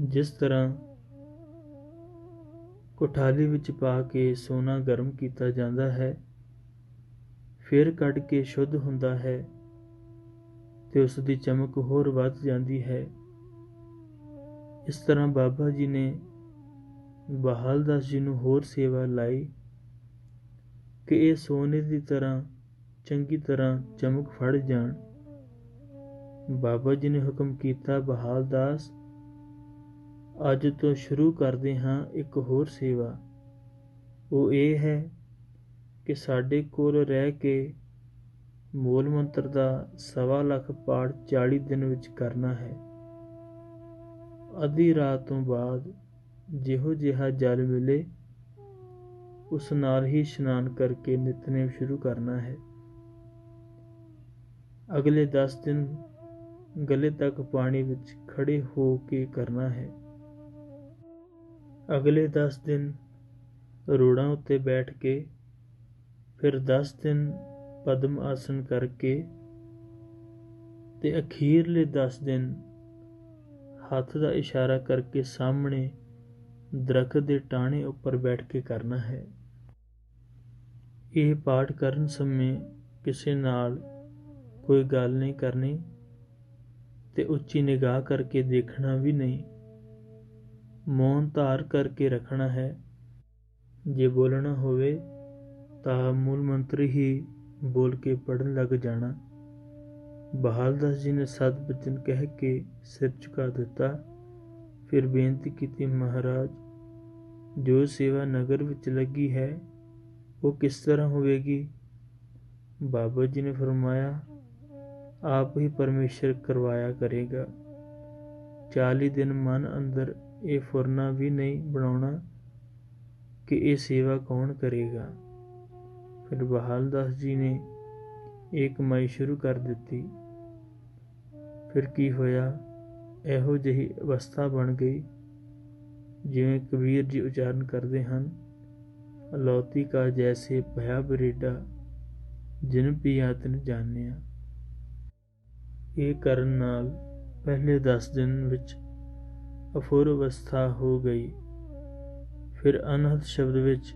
ਜਿਸ ਤਰ੍ਹਾਂ ਕੋਠਾਲੀ ਵਿੱਚ ਪਾ ਕੇ ਸੋਨਾ ਗਰਮ ਕੀਤਾ ਜਾਂਦਾ ਹੈ, ਫਿਰ ਕੱਢ ਕੇ ਸ਼ੁੱਧ ਹੁੰਦਾ ਹੈ ਤੇ ਉਸ ਦੀ ਚਮਕ ਹੋਰ ਵੱਧ ਜਾਂਦੀ ਹੈ। ਇਸ ਤਰ੍ਹਾਂ ਬਾਬਾ ਜੀ ਨੇ ਬਹਾਲ ਦਾਸ ਜੀ ਨੂੰ ਹੋਰ ਸੇਵਾ ਲਾਈ ਕਿ ਇਹ ਸੋਨੇ ਦੀ ਤਰ੍ਹਾਂ, ਚੰਗੀ ਤਰ੍ਹਾਂ ਚਮਕ ਫੜ ਜਾਣ। ਬਾਬਾ ਜੀ ਨੇ ਹੁਕਮ ਕੀਤਾ, ਬਹਾਲ ਦਾਸ ਅੱਜ ਤੋਂ ਸ਼ੁਰੂ ਕਰਦੇ ਹਾਂ ਇੱਕ ਹੋਰ ਸੇਵਾ। ਉਹ ਇਹ ਹੈ ਕਿ ਸਾਡੇ ਕੋਲ ਰਹਿ ਕੇ ਮੂਲ ਮੰਤਰ ਦਾ ਸਵਾ ਲੱਖ ਪਾਠ 40 ਦਿਨ ਵਿੱਚ ਕਰਨਾ ਹੈ। ਅੱਧੀ ਰਾਤ ਤੋਂ ਬਾਅਦ ਜਿਹੋ ਜਿਹਾ ਜਲ ਮਿਲੇ, ਉਸ ਨਾਲ ਹੀ ਇਸ਼ਨਾਨ ਕਰਕੇ ਨਿਤਨੇਮ ਸ਼ੁਰੂ ਕਰਨਾ ਹੈ। ਅਗਲੇ 10 ਦਿਨ ਗਲੇ ਤੱਕ ਪਾਣੀ ਵਿੱਚ ਖੜੇ ਹੋ ਕੇ ਕਰਨਾ ਹੈ। ਅਗਲੇ 10 ਦਿਨ ਰੋੜਾਂ ਉੱਤੇ ਬੈਠ ਕੇ, ਫਿਰ 10 ਦਿਨ ਪਦਮ ਆਸਨ ਕਰਕੇ ਤੇ ਅਖੀਰਲੇ 10 ਦਿਨ ਹੱਥ ਦਾ ਇਸ਼ਾਰਾ ਕਰਕੇ ਸਾਹਮਣੇ ਦਰਖਤ ਦੇ ਟਾਹਣੇ ਉੱਪਰ ਬੈਠ ਕੇ ਕਰਨਾ ਹੈ। ਇਹ ਪਾਠ ਕਰਨ ਸਮੇਂ ਕਿਸੇ ਨਾਲ ਕੋਈ ਗੱਲ ਨਹੀਂ ਕਰਨੀ ਤੇ ਉੱਚੀ ਨਿਗਾਹ ਕਰਕੇ ਦੇਖਣਾ ਵੀ ਨਹੀਂ। ਮੌਨ ਧਾਰ ਕਰਕੇ ਰੱਖਣਾ ਹੈ। ਜੇ ਬੋਲਣਾ ਹੋਵੇ ਤਾਂ ਮੂਲ ਮੰਤਰ ਹੀ ਬੋਲ ਕੇ ਪੜਨ ਲੱਗ ਜਾਣਾ। ਬਹਾਲ ਦਾਸ ਜੀ ਨੇ ਸਤ ਬਚਨ ਕਹਿ ਕੇ ਸਿਰ ਝੁਕਾ ਦਿੱਤਾ। ਫਿਰ ਬੇਨਤੀ ਕੀਤੀ, ਮਹਾਰਾਜ, ਜੋ ਸੇਵਾ ਨਗਰ ਵਿੱਚ ਲੱਗੀ ਹੈ, ਉਹ ਕਿਸ ਤਰ੍ਹਾਂ ਹੋਵੇਗੀ? ਬਾਬਾ ਜੀ ਨੇ ਫਰਮਾਇਆ, ਆਪ ਹੀ ਪਰਮੇਸ਼ਰ ਕਰਵਾਇਆ ਕਰੇਗਾ। 40 ਦਿਨ ਮਨ ਅੰਦਰ ਇਹ ਫੁਰਨਾ ਵੀ ਨਹੀਂ ਬਣਾਉਣਾ ਕਿ ਇਹ ਸੇਵਾ ਕੌਣ ਕਰੇਗਾ। ਫਿਰ ਬਹਾਲ ਦਾਸ ਜੀ ਨੇ ਇਹ ਕਮਾਈ ਸ਼ੁਰੂ ਕਰ ਦਿੱਤੀ। ਫਿਰ ਕੀ ਹੋਇਆ? ਇਹੋ ਜਿਹੀ ਅਵਸਥਾ ਬਣ ਗਈ ਜਿਵੇਂ ਕਬੀਰ ਜੀ ਉਚਾਰਨ ਕਰਦੇ ਹਨ, ਅਲੌਤੀ ਕਾ ਜੈਸੇ ਭਇਆ ਬਰੇਡਾ ਜਿਨ ਪਿਆਤਨ ਜਾਣਿਆ। ਇਹ ਕਰਨ ਨਾਲ ਪਹਿਲੇ 10 ਦਿਨ ਵਿੱਚ ਅਫੁਰ ਅਵਸਥਾ ਹੋ ਗਈ। ਫਿਰ ਅਨਹਦ ਸ਼ਬਦ ਵਿੱਚ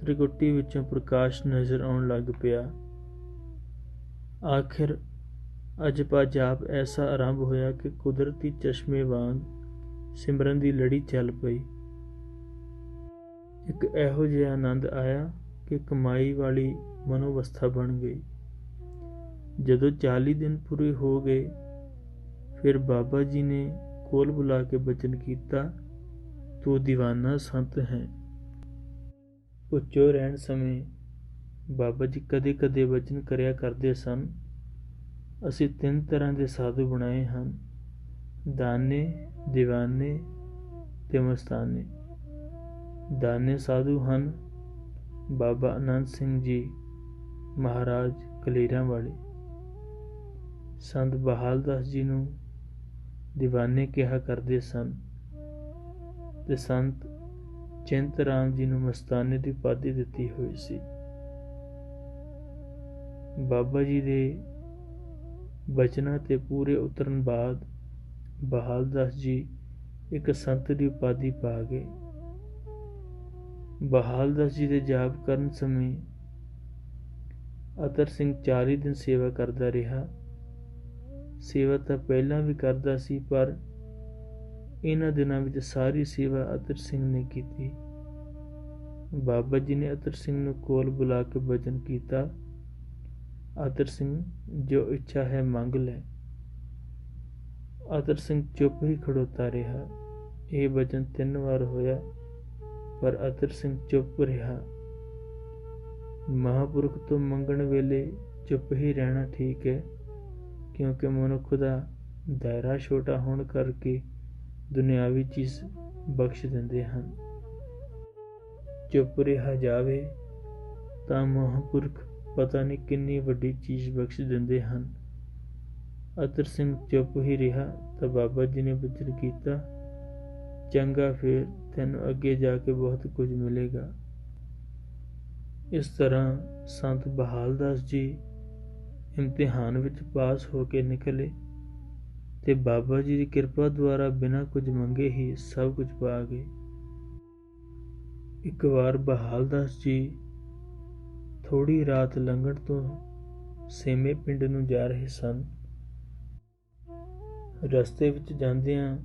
ਤ੍ਰਿਕੁਟੀ ਵਿੱਚੋਂ ਪ੍ਰਕਾਸ਼ ਨਜ਼ਰ ਆਉਣ ਲੱਗ ਪਿਆ। ਆਖਿਰ ਅਜਪਾ ਜਾਪ ਐਸਾ ਆਰੰਭ ਹੋਇਆ ਕਿ ਕੁਦਰਤੀ ਚਸ਼ਮੇ ਵਾਂਗ ਸਿਮਰਨ ਦੀ ਲੜੀ ਚੱਲ ਪਈ। ਇੱਕ ਇਹੋ ਜਿਹਾ ਆਨੰਦ ਆਇਆ ਕਿ ਕਮਾਈ ਵਾਲੀ ਮਨੋਵਸਥਾ ਬਣ ਗਈ। ਜਦੋਂ 40 ਦਿਨ ਪੂਰੇ ਹੋ ਗਏ, ਫਿਰ ਬਾਬਾ ਜੀ ਨੇ ਕੋਲ ਬੁਲਾ ਕੇ ਬਚਨ ਕੀਤਾ, ਤੂੰ دیਵਾਨਾ ਸੰਤ ਹੈ। ਉੱਚੋ ਰਹਿਣ ਸਮੇਂ ਬਾਬਾ ਜੀ ਕਦੇ-ਕਦੇ ਬਚਨ ਕਰਿਆ ਕਰਦੇ ਸਨ। ਅਸੀਂ ਤਿੰਨ ਤਰ੍ਹਾਂ ਦੇ ਸਾਧੂ ਬਣਾਏ ਹਨ। ਦਾਨੇ دیਵਾਨੇ ਤੇ ਮਸਤਾਨੇ। ਦਾਨੇ ਸਾਧੂ ਹਨ ਬਾਬਾ ਅਨੰਦ ਸਿੰਘ ਜੀ ਮਹਾਰਾਜ ਕਲੇਰਾਂ ਵਾਲੇ। ਸੰਤ ਬਹਾਲਦਾਸ ਜੀ ਨੂੰ دیਵਾਨੇ ਕਿਹਾ ਕਰਦੇ ਸਨ। ਤੇ ਸੰਤ ਚਿੰਤ ਰਾਮ ਜੀ ਨੂੰ ਮਸਤਾਨੇ ਦੀ ਉਪਾਧੀ ਦਿੱਤੀ ਹੋਈ ਸੀ। ਬਾਬਾ ਜੀ ਦੇ ਬਚਨਾਂ ਤੇ ਪੂਰੇ ਉਤਰਨ ਬਾਅਦ ਬਹਾਲ ਦਾਸ ਜੀ ਇੱਕ ਸੰਤ ਦੀ ਉਪਾਧੀ ਪਾ ਗਏ। ਬਹਾਲ ਦਾਸ ਜੀ ਦੇ ਜਾਪ ਕਰਨ ਸਮੇਂ ਅਤਰ ਸਿੰਘ 40 ਦਿਨ ਸੇਵਾ ਕਰਦਾ ਰਿਹਾ। ਸੇਵਾ ਤਾਂ ਪਹਿਲਾਂ ਵੀ ਕਰਦਾ ਸੀ, ਪਰ ਇਹਨਾਂ ਦਿਨਾਂ ਵਿੱਚ ਸਾਰੀ ਸੇਵਾ ਅਤਰ ਸਿੰਘ ਨੇ ਕੀਤੀ। ਬਾਬਾ ਜੀ ਨੇ ਅਤਰ ਸਿੰਘ ਨੂੰ ਕੋਲ ਬੁਲਾ ਕੇ ਬਚਨ ਕੀਤਾ। ਅਤਰ ਸਿੰਘ, ਜੋ ਇੱਛਾ ਹੈ ਮੰਗ ਲੈ। ਅਤਰ ਸਿੰਘ ਚੁੱਪ ਹੀ ਖੜੋਤਾ ਰਿਹਾ। ਇਹ ਬਚਨ ਤਿੰਨ ਵਾਰ ਹੋਇਆ, ਪਰ ਅਤਰ ਸਿੰਘ ਚੁੱਪ ਰਿਹਾ। ਮਹਾਪੁਰਖ ਤੋਂ ਮੰਗਣ ਵੇਲੇ ਚੁੱਪ ਹੀ ਰਹਿਣਾ ਠੀਕ ਹੈ। ਕਿਉਂਕਿ ਮਨੁੱਖ ਦਾ ਦਾਇਰਾ ਛੋਟਾ ਹੋਣ ਕਰਕੇ ਦੁਨਿਆਵੀ ਚੀਜ਼ ਬਖਸ਼ ਦਿੰਦੇ ਹਨ। ਚੁੱਪ ਰਿਹਾ ਜਾਵੇ ਤਾਂ ਮਹਾਂਪੁਰਖ ਪਤਾ ਨਹੀਂ ਕਿੰਨੀ ਵੱਡੀ ਚੀਜ਼ ਬਖਸ਼ ਦਿੰਦੇ ਹਨ। ਅਤਰ ਸਿੰਘ ਚੁੱਪ ਹੀ ਰਿਹਾ ਤਾਂ ਬਾਬਾ ਜੀ ਨੇ ਬਚਨ ਕੀਤਾ, ਚੰਗਾ ਫਿਰ ਤੈਨੂੰ ਅੱਗੇ ਜਾ ਕੇ ਬਹੁਤ ਕੁਝ ਮਿਲੇਗਾ। ਇਸ ਤਰ੍ਹਾਂ ਸੰਤ ਬਹਾਲ ਦਾਸ ਜੀ ਇਮਤਿਹਾਨ ਵਿੱਚ ਪਾਸ ਹੋ ਕੇ ਨਿਕਲੇ ਤੇ ਬਾਬਾ ਜੀ ਦੀ ਕਿਰਪਾ ਦੁਆਰਾ ਬਿਨਾਂ ਕੁਝ ਮੰਗੇ ਹੀ ਸਭ ਕੁਝ ਪਾ ਗਏ। ਇੱਕ ਵਾਰ ਬਹਾਲਦਾਸ ਜੀ ਥੋੜੀ ਰਾਤ ਲੰਘਣ ਤੋਂ ਸੇਮੇ ਪਿੰਡ ਨੂੰ ਜਾ ਰਹੇ ਸਨ। ਰਸਤੇ ਵਿੱਚ ਜਾਂਦਿਆਂ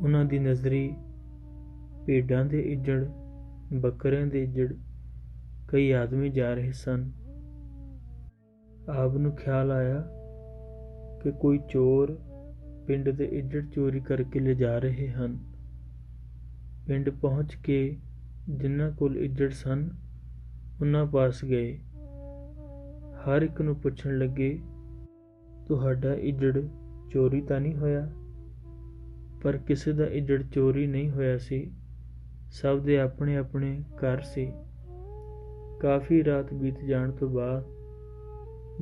ਉਹਨਾਂ ਦੀ ਨਜ਼ਰੀ ਭੇਡਾਂ ਦੇ ਇੱਜੜ, ਬੱਕਰਿਆਂ ਦੇ ਇੱਜੜ ਕਈ ਆਦਮੀ ਜਾ ਰਹੇ ਸਨ। ਆਪ ਨੂੰ ਖਿਆਲ ਆਇਆ ਕਿ ਕੋਈ ਚੋਰ ਪਿੰਡ ਦੇ ਇੱਜੜ ਚੋਰੀ ਕਰਕੇ ਲਿਜਾ ਰਹੇ ਹਨ। ਪਿੰਡ ਪਹੁੰਚ ਕੇ ਜਿਨ੍ਹਾਂ ਕੋਲ ਇੱਜੜ ਸਨ ਉਹਨਾਂ ਪਾਸ ਗਏ। ਹਰ ਇੱਕ ਨੂੰ ਪੁੱਛਣ ਲੱਗੇ, ਤੁਹਾਡਾ ਇੱਜੜ ਚੋਰੀ ਤਾਂ ਨਹੀਂ ਹੋਇਆ? ਪਰ ਕਿਸੇ ਦਾ ਇੱਜੜ ਚੋਰੀ ਨਹੀਂ ਹੋਇਆ ਸੀ। ਸਭ ਦੇ ਆਪਣੇ ਆਪਣੇ ਘਰ ਸੀ। ਕਾਫੀ ਰਾਤ ਬੀਤ ਜਾਣ ਤੋਂ ਬਾਅਦ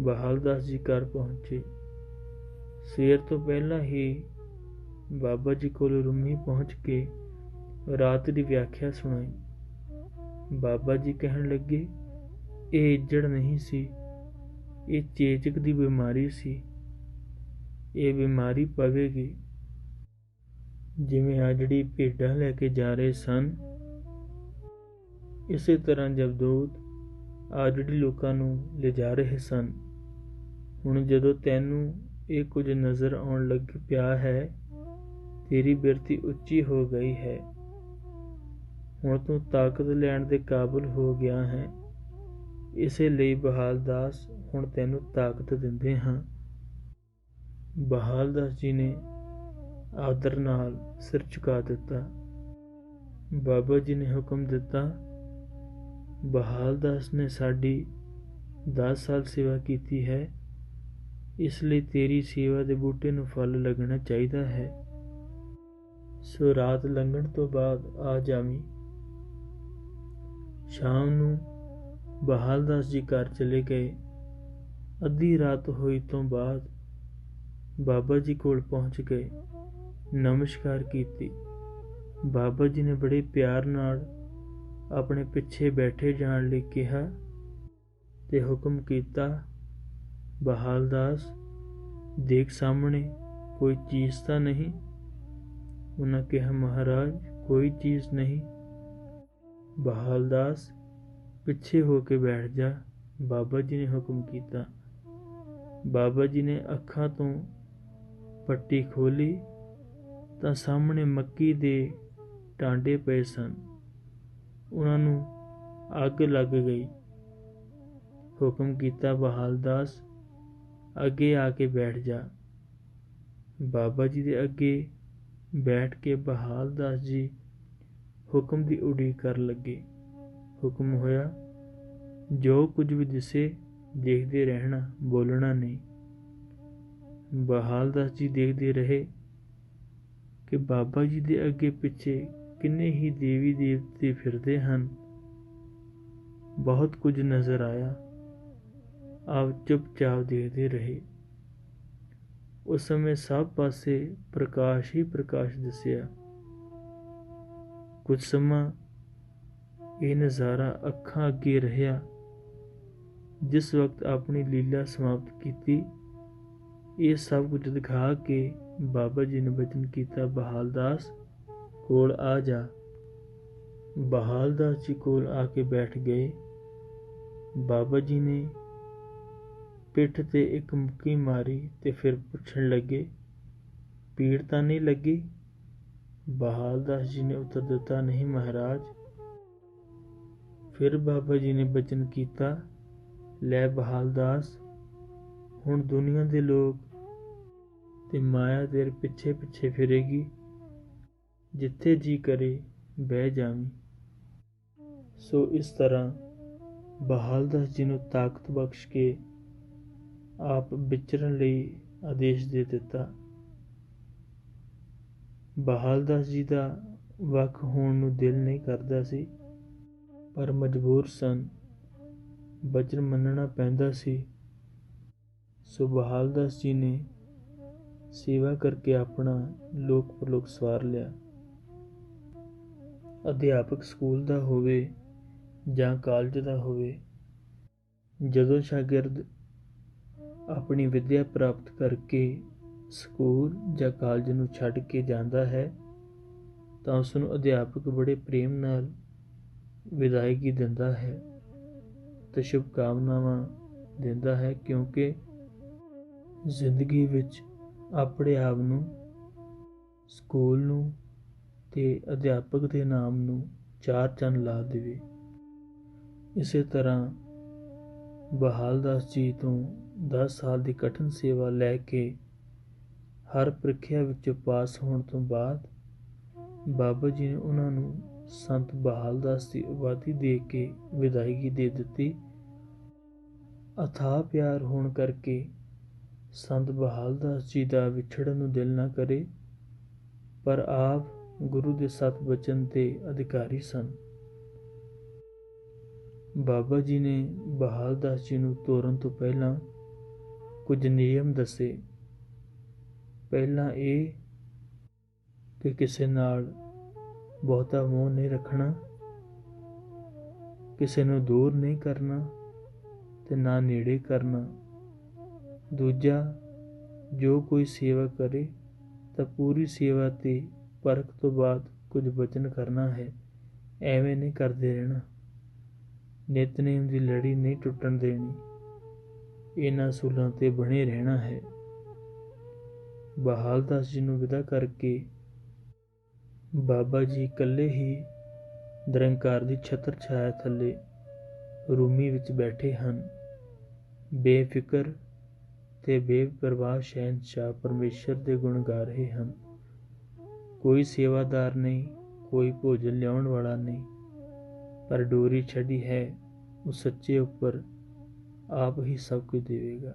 ਬਹਾਲਦਾਸ ਜੀ ਘਰ ਪਹੁੰਚੇ। ਸਵੇਰ ਤੋਂ ਪਹਿਲਾਂ ਹੀ ਬਾਬਾ ਜੀ ਕੋਲ ਰੂਮੀ ਪਹੁੰਚ ਕੇ ਰਾਤ ਦੀ ਵਿਆਖਿਆ ਸੁਣਾਈ। ਬਾਬਾ ਜੀ ਕਹਿਣ ਲੱਗੇ, ਇਹ ਇੱਜੜ ਨਹੀਂ ਸੀ, ਇਹ ਚੇਚਕ ਦੀ ਬਿਮਾਰੀ ਸੀ। ਇਹ ਬਿਮਾਰੀ ਪਵੇਗੀ। ਜਿਵੇਂ ਆ ਜਿਹੜੀ ਭੇਡਾਂ ਲੈ ਕੇ ਜਾ ਰਹੇ ਸਨ, ਇਸੇ ਤਰ੍ਹਾਂ ਜਬਦੂਤ ਆ ਜਿਹੜੀ ਲੋਕਾਂ ਨੂੰ ਲਿਜਾ ਰਹੇ ਸਨ। ਹੁਣ ਜਦੋਂ ਤੈਨੂੰ ਇਹ ਕੁਝ ਨਜ਼ਰ ਆਉਣ ਲੱਗ ਪਿਆ ਹੈ, ਤੇਰੀ ਬਿਰਤੀ ਉੱਚੀ ਹੋ ਗਈ ਹੈ। ਹੁਣ ਤੂੰ ਤਾਕਤ ਲੈਣ ਦੇ ਕਾਬਿਲ ਹੋ ਗਿਆ ਹੈ। ਇਸੇ ਲਈ ਬਹਾਲਦਾਸ ਹੁਣ ਤੈਨੂੰ ਤਾਕਤ ਦਿੰਦੇ ਹਾਂ। ਬਹਾਲਦਾਸ ਜੀ ਨੇ ਆਦਰ ਨਾਲ ਸਿਰ ਝੁਕਾ ਦਿੱਤਾ। ਬਾਬਾ ਜੀ ਨੇ ਹੁਕਮ ਦਿੱਤਾ ਬਹਾਲਦਾਸ ਨੇ ਸਾਡੀ 10 ਸਾਲ ਸੇਵਾ ਕੀਤੀ ਹੈ। ਇਸ ਲਈ ਤੇਰੀ ਸੇਵਾ ਦੇ ਬੂਟੇ ਨੂੰ ਫਲ ਲੱਗਣਾ ਚਾਹੀਦਾ ਹੈ। ਸੋ ਰਾਤ ਲੰਘਣ ਤੋਂ ਬਾਅਦ ਆ ਜਾਵੀਂ। ਸ਼ਾਮ ਨੂੰ ਬਹਾਲਦਾਸ ਜੀ ਘਰ ਚਲੇ ਗਏ। ਅੱਧੀ ਰਾਤ ਹੋਈ ਤੋਂ ਬਾਅਦ ਬਾਬਾ ਜੀ ਕੋਲ ਪਹੁੰਚ ਗਏ। ਨਮਸਕਾਰ ਕੀਤੀ। ਬਾਬਾ ਜੀ ਨੇ ਬੜੇ ਪਿਆਰ ਨਾਲ ਆਪਣੇ ਪਿੱਛੇ ਬੈਠੇ ਜਾਣ ਲਈ ਕਿਹਾ ਤੇ ਹੁਕਮ ਕੀਤਾ ਬਹਾਲਦਾਸ ਦੇਖ ਸਾਹਮਣੇ ਕੋਈ ਚੀਜ਼ ਤਾਂ ਨਹੀਂ? ਉਹਨਾਂ ਕਿਹਾ, ਮਹਾਰਾਜ, ਕੋਈ ਚੀਜ਼ ਨਹੀਂ। ਬਹਾਲਦਾਸ ਪਿੱਛੇ ਹੋ ਕੇ ਬੈਠ ਜਾ। ਬਾਬਾ ਜੀ ਨੇ ਹੁਕਮ ਕੀਤਾ। ਬਾਬਾ ਜੀ ਨੇ ਅੱਖਾਂ ਤੋਂ ਪੱਟੀ ਖੋਲੀ ਤਾਂ ਸਾਹਮਣੇ ਮੱਕੀ ਦੇ ਟਾਂਡੇ ਪਏ ਸਨ। ਉਹਨਾਂ ਨੂੰ ਅੱਗ ਲੱਗ ਗਈ। ਹੁਕਮ ਕੀਤਾ ਬਹਾਲਦਾਸ ਅੱਗੇ ਆ ਕੇ ਬੈਠ ਜਾ। ਬਾਬਾ ਜੀ ਦੇ ਅੱਗੇ ਬੈਠ ਕੇ ਬਹਾਲਦਾਸ ਜੀ ਹੁਕਮ ਦੀ ਉਡੀਕ ਕਰਨ ਲੱਗੇ। ਹੁਕਮ ਹੋਇਆ, ਜੋ ਕੁਝ ਵੀ ਦਿਸੇ ਦੇਖਦੇ ਰਹਿਣਾ, ਬੋਲਣਾ ਨਹੀਂ। ਬਹਾਲਦਾਸ ਜੀ ਦੇਖਦੇ ਰਹੇ ਕਿ ਬਾਬਾ ਜੀ ਦੇ ਅੱਗੇ ਪਿੱਛੇ ਕਿੰਨੇ ਹੀ ਦੇਵੀ ਦੇਵਤੇ ਫਿਰਦੇ ਹਨ। ਬਹੁਤ ਕੁਝ ਨਜ਼ਰ ਆਇਆ। ਆਪ ਚੁੱਪਚਾਪ ਦੇਖਦੇ ਰਹੇ। ਉਸ ਸਮੇਂ ਸਭ ਪਾਸੇ ਪ੍ਰਕਾਸ਼ ਹੀ ਪ੍ਰਕਾਸ਼ ਦਿਸਿਆ। ਕੁਝ ਸਮਾਂ ਇਹ ਨਜ਼ਾਰਾ ਅੱਖਾਂ ਅੱਗੇ ਰਿਹਾ, ਜਿਸ ਵਕਤ ਆਪਣੀ ਲੀਲਾ ਸਮਾਪਤ ਕੀਤੀ, ਇਹ ਸਭ ਕੁਝ ਦਿਖਾ ਕੇ ਬਾਬਾ ਜੀ ਨੇ ਬਚਨ ਕੀਤਾ, ਬਹਾਲਦਾਸ ਕੋਲ ਆ ਜਾ। ਬਹਾਲਦਾਸ ਜੀ ਕੋਲ ਆ ਕੇ ਬੈਠ ਗਏ। ਬਾਬਾ ਜੀ ਨੇ ਪਿੱਠ ਤੇ ਇੱਕ ਮੁੱਕੀ ਮਾਰੀ ਤੇ ਫਿਰ ਪੁੱਛਣ ਲੱਗੇ, ਪੀੜ ਤਾਂ ਨਹੀਂ ਲੱਗੀ? ਬਹਾਲਦਾਸ ਜੀ ਨੇ ਉੱਤਰ ਦਿੱਤਾ, ਨਹੀਂ ਮਹਾਰਾਜ। ਫਿਰ ਬਾਬਾ ਜੀ ਨੇ ਬਚਨ ਕੀਤਾ, ਲੈ ਬਹਾਲਦਾਸ ਹੁਣ ਦੁਨੀਆ ਦੇ ਲੋਕ ਤੇ ਮਾਇਆ ਤੇਰੇ ਪਿੱਛੇ ਪਿੱਛੇ ਫਿਰੇਗੀ। ਜਿੱਥੇ ਜੀ ਕਰੇ, ਬਹਿ ਜਾਵੀਂ। ਸੋ ਇਸ ਤਰ੍ਹਾਂ ਬਹਾਲਦਾਸ ਜੀ ਨੂੰ ਤਾਕਤ ਬਖਸ਼ ਕੇ ਆਪ ਵਿਚਰਨ ਲਈ ਆਦੇਸ਼ ਦੇ ਦਿੱਤਾ। ਬਹਾਲਦਾਸ ਜੀ ਦਾ ਵੱਖ ਹੋਣ ਨੂੰ ਦਿਲ ਨਹੀਂ ਕਰਦਾ ਸੀ, ਪਰ ਮਜਬੂਰ ਸਨ। ਬਚਨ ਮੰਨਣਾ ਪੈਂਦਾ ਸੀ। ਸੋ ਬਹਾਲਦਾਸ ਜੀ ਨੇ ਸੇਵਾ ਕਰਕੇ ਆਪਣਾ ਲੋਕ ਪਰਲੋਕ ਸਵਾਰ ਲਿਆ। ਅਧਿਆਪਕ ਸਕੂਲ ਦਾ ਹੋਵੇ ਜਾਂ ਕਾਲਜ ਦਾ ਹੋਵੇ, ਜਦੋਂ ਸ਼ਾਗਿਰਦ ਆਪਣੀ ਵਿੱਦਿਆ ਪ੍ਰਾਪਤ ਕਰਕੇ ਸਕੂਲ ਜਾਂ ਕਾਲਜ ਨੂੰ ਛੱਡ ਕੇ ਜਾਂਦਾ ਹੈ, ਤਾਂ ਉਸ ਨੂੰ ਅਧਿਆਪਕ ਬੜੇ ਪ੍ਰੇਮ ਨਾਲ ਵਿਦਾਇਗੀ ਦਿੰਦਾ ਹੈ ਤੇ ਸ਼ੁਭਕਾਮਨਾਵਾਂ ਦਿੰਦਾ ਹੈ ਕਿਉਂਕਿ ਜ਼ਿੰਦਗੀ ਵਿੱਚ ਆਪਣੇ ਆਪ ਨੂੰ, ਸਕੂਲ ਨੂੰ ਤੇ ਅਧਿਆਪਕ ਦੇ ਨਾਮ ਨੂੰ ਚਾਰ ਚੰਨ ਲਾ ਦੇਵੇ। ਇਸੇ ਤਰ੍ਹਾਂ ਬਹਾਲ ਦਾਸ ਜੀ ਤੋਂ 10 ਸਾਲ ਦੀ ਕਠਿਨ ਸੇਵਾ ਲੈ ਕੇ ਹਰ ਪ੍ਰੀਖਿਆ ਵਿੱਚ ਪਾਸ ਹੋਣ ਤੋਂ ਬਾਅਦ ਬਾਬਾ ਜੀ ਨੇ ਉਹਨਾਂ ਨੂੰ ਸੰਤ ਬਹਾਲ ਦਾਸ ਦੀ ਉਪਾਧੀ ਦੇ ਕੇ ਵਿਦਾਇਗੀ ਦੇ ਦਿੱਤੀ। ਅਥਾਹ ਪਿਆਰ ਹੋਣ ਕਰਕੇ ਸੰਤ ਬਹਾਲ ਦਾਸ ਜੀ ਦਾ ਵਿਛੜਨ ਨੂੰ ਦਿਲ ਨਾ ਕਰੇ, ਪਰ ਆਪ ਗੁਰੂ ਦੇ ਸਤ ਬਚਨ ਤੇ ਅਧਿਕਾਰੀ ਸਨ। ਬਾਬਾ ਜੀ ਨੇ ਬਹਾਲ ਦਾਸ ਜੀ ਨੂੰ ਤੋਰਨ ਤੋਂ ਪਹਿਲਾਂ ਕੁਝ ਨਿਯਮ ਦੱਸੇ। ਪਹਿਲਾਂ ਇਹ ਕਿ ਕਿਸੇ ਨਾਲ ਬਹੁਤਾ ਮੋਹ ਨਹੀਂ ਰੱਖਣਾ, ਕਿਸੇ ਨੂੰ ਦੂਰ ਨਹੀਂ ਕਰਨਾ ਤੇ ਨਾ ਨੇੜੇ ਕਰਨਾ। ਦੂਜਾ, ਜੋ ਕੋਈ ਸੇਵਾ ਕਰੇ ਤਾਂ ਪੂਰੀ ਸੇਵਾ ਤੇ ਪਰਖ ਤੋਂ ਬਾਅਦ ਕੁਝ ਬਚਨ ਕਰਨਾ ਹੈ, ਐਵੇਂ ਨਹੀਂ ਕਰਦੇ ਰਹਿਣਾ। ਨਿਤਨੇਮ ਦੀ ਲੜੀ ਨਹੀਂ ਟੁੱਟਣ ਦੇਣੀ। ਇਹਨਾਂ ਸੂਲਾਂ ਤੇ ਬਣੇ ਰਹਿਣਾ ਹੈ। ਬਹਾਲ ਦਾਸ ਜੀ ਨੂੰ ਵਿਦਾ ਕਰਕੇ ਬਾਬਾ ਜੀ ਇਕੱਲੇ ਹੀ ਨਿਰੰਕਾਰ ਦੀ ਛਤਰ ਛਾਇਆ ਥੱਲੇ ਰੂਮੀ ਵਿੱਚ ਬੈਠੇ ਹਨ। ਬੇਫਿਕਰ ਤੇ ਬੇਪਰਵਾਹ ਸ਼ਹਿਨशाह ਪਰਮੇਸ਼ਰ ਦੇ ਗੁਣ ਗਾ ਰਹੇ ਹਨ। ਕੋਈ ਸੇਵਾਦਾਰ ਨਹੀਂ, ਕੋਈ ਭੋਜਨ ਲਿਆਉਣ ਵਾਲਾ ਨਹੀਂ, ਪਰ ਡੋਰੀ ਛੱਡੀ ਹੈ ਉਹ ਸੱਚੇ ਉੱਪਰ ਆਪ ਹੀ ਸਭ ਕੁਝ ਦੇਵੇਗਾ।